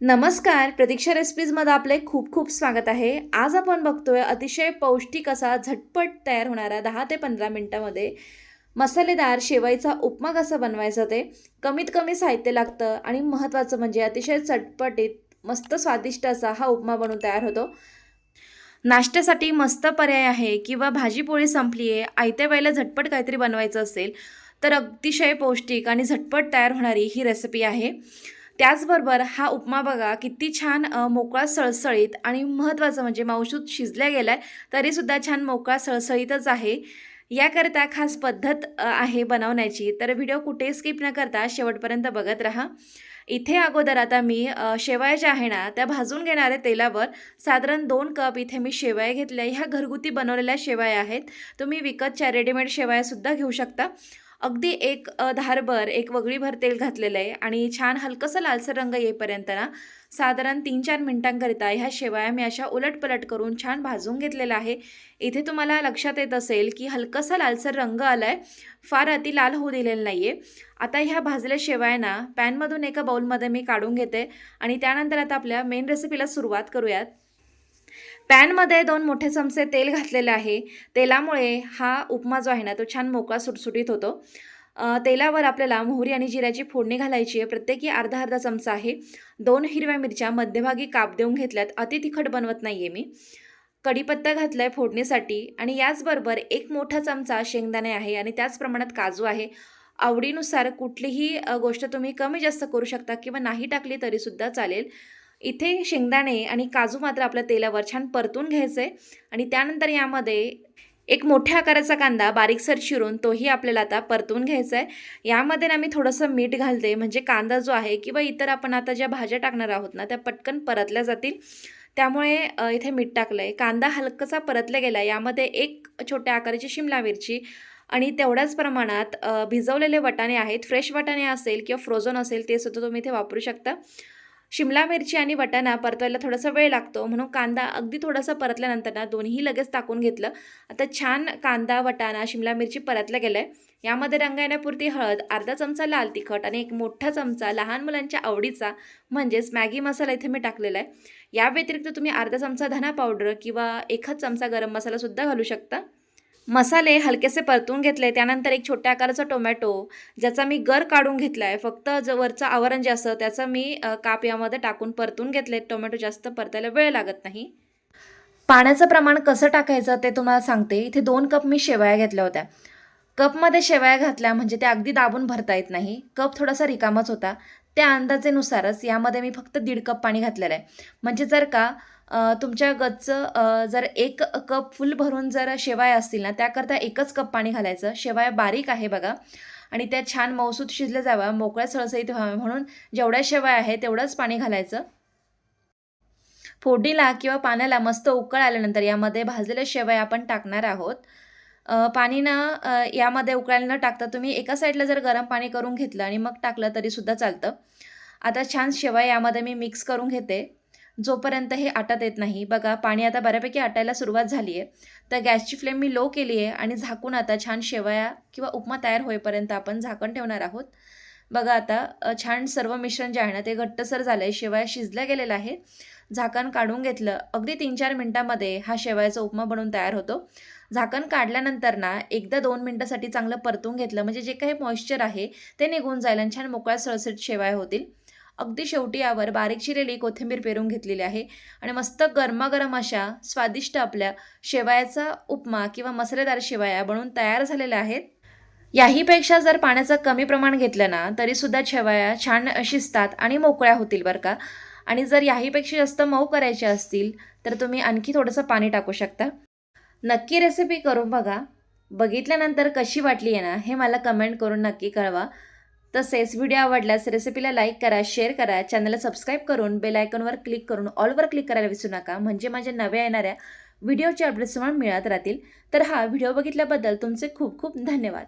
नमस्कार प्रतीक्षा रेसिपीजमध्ये आपले खूप खूप स्वागत आहे. आज आपण बघतोय अतिशय पौष्टिक असा झटपट तयार होणारा दहा ते पंधरा मिनटामध्ये मसालेदार शेवाईचा उपमा कसा बनवायचा ते कमीत कमी साहित्य लागतं आणि महत्त्वाचं म्हणजे अतिशय चटपटीत मस्त स्वादिष्ट असा हा उपमा बनवून तयार होतो. नाश्त्यासाठी मस्त पर्याय आहे किंवा भाजीपोळी संपली आहे आयत्या वेळेला झटपट काहीतरी बनवायचं असेल तर अतिशय पौष्टिक आणि झटपट तयार होणारी ही रेसिपी आहे. त्याचबरोबर हा उपमा बघा किती छान मोकळा सळसळीत आणि महत्त्वाचं म्हणजे मावशूत शिजल्या गेला आहे तरीसुद्धा छान मोकळा सळसळीतच आहे. याकरता खास पद्धत आहे बनवण्याची. तर व्हिडिओ कुठे स्किप न करता शेवटपर्यंत बघत राहा. इथे अगोदर आता मी शेवया ज्या आहे ना त्या भाजून घेणाऱ्या तेलावर साधारण दोन कप इथे मी शेवया घेतल्या. ह्या घरगुती बनवलेल्या शेवया आहेत. तुम्ही विकतच्या रेडीमेड शेवयासुद्धा घेऊ शकता. अगदी एक धारभर एक वगळीभर तेल घातलेलं आहे आणि छान हलकंसं लालसर रंग येईपर्यंत ना साधारण तीन चार मिनटांकरिता ह्या शेवया मी अशा उलटपलट करून छान भाजून घेतलेला आहे. इथे तुम्हाला लक्षात येत असेल की हलकंसा लालसर रंग आला आहे फार अति लाल होऊ दिलेला नाही आहे आता ह्या भाजल्या शेवयाना पॅनमधून एका बाउलमध्ये मी काढून घेते आणि त्यानंतर आता आपल्या मेन रेसिपीला सुरुवात करूयात. पॅनमध्ये दोन मोठे चमचे तेल घातलेले आहे. तेलामुळे हा उपमा जो आहे ना तो छान मोकळा सुटसुटीत होतो. तेलावर आपल्याला मोहरी आणि जिऱ्याची फोडणी घालायची आहे. प्रत्येकी अर्धा अर्धा चमचा आहे. दोन हिरव्या मिरच्या मध्यभागी काप देऊन घेतल्यात. अति तिखट बनवत नाही आहे मी. कढीपत्ता घातला आहे फोडणीसाठी आणि याचबरोबर एक मोठा चमचा शेंगदाणे आहे आणि त्याच प्रमाणात काजू आहे. आवडीनुसार कुठलीही गोष्ट तुम्ही कमी जास्त करू शकता किंवा नाही टाकली तरीसुद्धा चालेल. इथे शेंगदाणे आणि काजू मात्र आपल्या तेलावर छान परतून घ्यायचे आणि त्यानंतर यामध्ये एक मोठ्या आकाराचा कांदा बारीकसर चिरून तोही आपल्याला आता परतून घ्यायचा आहे. यामध्ये ना मी थोडंसं मीठ घालते म्हणजे कांदा जो आहे किंवा इतर आपण आता ज्या भाज्या टाकणार आहोत ना त्या पटकन परतल्या जातील. त्यामुळे इथे मीठ टाकलं आहे कांदा हलकसा परतला गेला यामध्ये एक छोट्या आकाराची शिमला मिरची आणि तेवढ्याच प्रमाणात भिजवलेले वटाणे आहेत. फ्रेश वटाणे असेल किंवा फ्रोझन असेल ते सुद्धा तुम्ही इथे वापरू शकता. शिमला मिरची आणि वटाणा परतवायला थोडासा वेळ लागतो. म्हणून कांदा अगदी थोडासा परतल्यानंतर ना दोन्ही लगेच टाकून घेतलं. आता छान कांदा वटाणा शिमला मिरची परतल्या गेलं आहे यामध्ये रंग येण्यापुरती हळद अर्धा चमचा लाल तिखट आणि एक मोठा चमचा लहान मुलांच्या आवडीचा म्हणजेच मॅगी मसाला इथे मी टाकलेला आहे. या व्यतिरिक्त तुम्ही अर्धा चमचा धना पावडर किंवा एकच चमचा गरम मसालासुद्धा घालू शकता. मसाले हलकेसे परतून घेतले त्यानंतर एक छोट्या आकाराचा टोमॅटो ज्याचा मी गर काढून घेतला आहे फक्त ज वरचं आवरण जे असतं त्याचं मी काप यामध्ये टाकून परतून घेतले. टोमॅटो जास्त परतायला वेळ लागत नाही. पाण्याचं प्रमाण कसं टाकायचं ते तुम्हाला सांगते. इथे दोन कप मी शेवया घेतल्या होत्या. कपमध्ये शेवया घातल्या म्हणजे त्या अगदी दाबून भरता येत नाही. कप थोडासा रिकामाच होता. त्या अंदाजेनुसारच यामध्ये मी फक्त दीड कप पाणी घातलेलं आहे. म्हणजे जर का तुमच्या गच्चं जर एक कप फुल भरून जर शेवाया असतील ना त्याकरता एकच कप पाणी घालायचं. शेवाया बारीक आहे बघा. आणि त्या छान मौसूद शिजल्या जाव्या मोकळ्या सळसळीत व्हाव्या. म्हणून जेवढ्या शेवाया आहे तेवढंच पाणी घालायचं. फोडणीला किंवा पाण्याला मस्त उकळ आल्यानंतर यामध्ये भाजलेल्या शेवया आपण टाकणार आहोत. पाणी न यामध्ये उकळायला न टाकता तुम्ही एका साईडला जर गरम पाणी करून घेतलं आणि मग टाकलं तरीसुद्धा चालतं. आता छान शेवया यामध्ये मी मिक्स करून घेते. जोपर्यंत हे आटत येत नाही बघा पाणी आता बऱ्यापैकी आटायला सुरुवात झाली आहे तर गॅसची फ्लेम मी लो केली आहे आणि झाकून आता छान शेवया किंवा उपमा तयार होईपर्यंत आपण झाकण ठेवणार आहोत. बघा आता छान सर्व मिश्रण जे आहे ना ते घट्टसर झालं आहे शेवया शिजल्या गेलेलं आहे झाकण काढून घेतलं अगदी तीन चार मिनटामध्ये हा शेवयाचा उपमा बनवून तयार होतो. झाकण काढल्यानंतर ना एकदा दोन मिनटासाठी चांगलं परतून घेतलं म्हणजे जे काही मॉइश्चर आहे ते निघून जाईल आणि छान मोकळ्या सळसळीत शेवाय होतील. अगदी शेवटी यावर बारीक चिरेली कोथिंबीर पेरून घेतलेली आहे. आणि मस्त गरमागरम अशा स्वादिष्ट आपल्या शेवयाचा उपमा किंवा मसालेदार शेवया बनवून तयार झालेल्या आहेत. याहीपेक्षा जर पाण्याचं कमी प्रमाण घेतलं ना तरीसुद्धा शेवया छान शिजतात आणि मोकळ्या होतील बरं का. आणि जर याहीपेक्षा जास्त मऊ करायचे असतील तर तुम्ही आणखी थोडंसं पाणी टाकू शकता. नक्की रेसिपी करून बघा. बघितल्यानंतर कशी वाटली आहे ना हे मला कमेंट करून नक्की कळवा. तसेच व्हिडिओ आवडल्यास रेसिपीला लाईक करा शेअर करा चॅनलला सबस्क्राईब करून बेल आयकॉनवर क्लिक करून ऑलवर क्लिक करायला विसरू नका. म्हणजे माझ्या नव्या येणाऱ्या व्हिडिओचे अपडेट्स तुम्हाला मिळत राहतील. तर हा व्हिडिओ बघितल्याबद्दल तुमचे खूप खूप धन्यवाद.